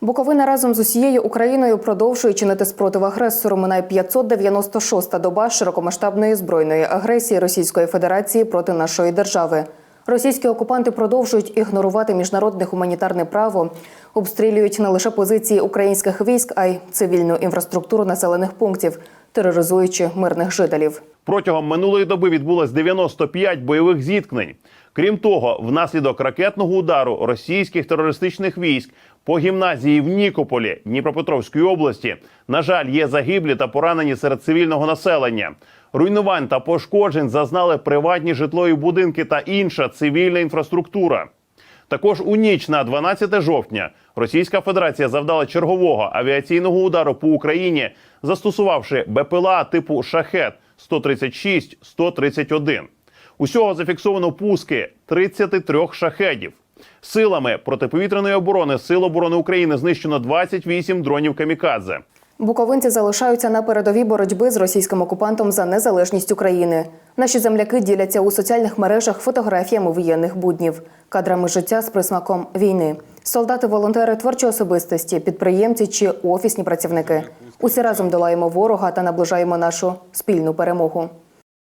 Буковина разом з усією Україною продовжує чинити спротив агресору. Минає 596-та доба широкомасштабної збройної агресії Російської Федерації проти нашої держави. Російські окупанти продовжують ігнорувати міжнародне гуманітарне право, обстрілюють не лише позиції українських військ, а й цивільну інфраструктуру населених пунктів, тероризуючи мирних жителів. Протягом минулої доби відбулось 95 бойових зіткнень. Крім того, внаслідок ракетного удару російських терористичних військ по гімназії в Нікополі Дніпропетровської області, на жаль, є загиблі та поранені серед цивільного населення. Руйнувань та пошкоджень зазнали приватні житлові будинки та інша цивільна інфраструктура. Також у ніч на 12 жовтня Російська Федерація завдала чергового авіаційного удару по Україні, застосувавши БПЛА типу Шахет 136-131. Усього зафіксовано пуски 33 шахедів. Силами протиповітряної оборони Сил оборони України знищено 28 дронів камікадзе. Буковинці залишаються на передовій боротьби з російським окупантом за незалежність України. Наші земляки діляться у соціальних мережах фотографіями воєнних буднів, кадрами життя з присмаком війни. Солдати, волонтери, творчі особистості, підприємці чи офісні працівники. Усі разом долаємо ворога та наближаємо нашу спільну перемогу.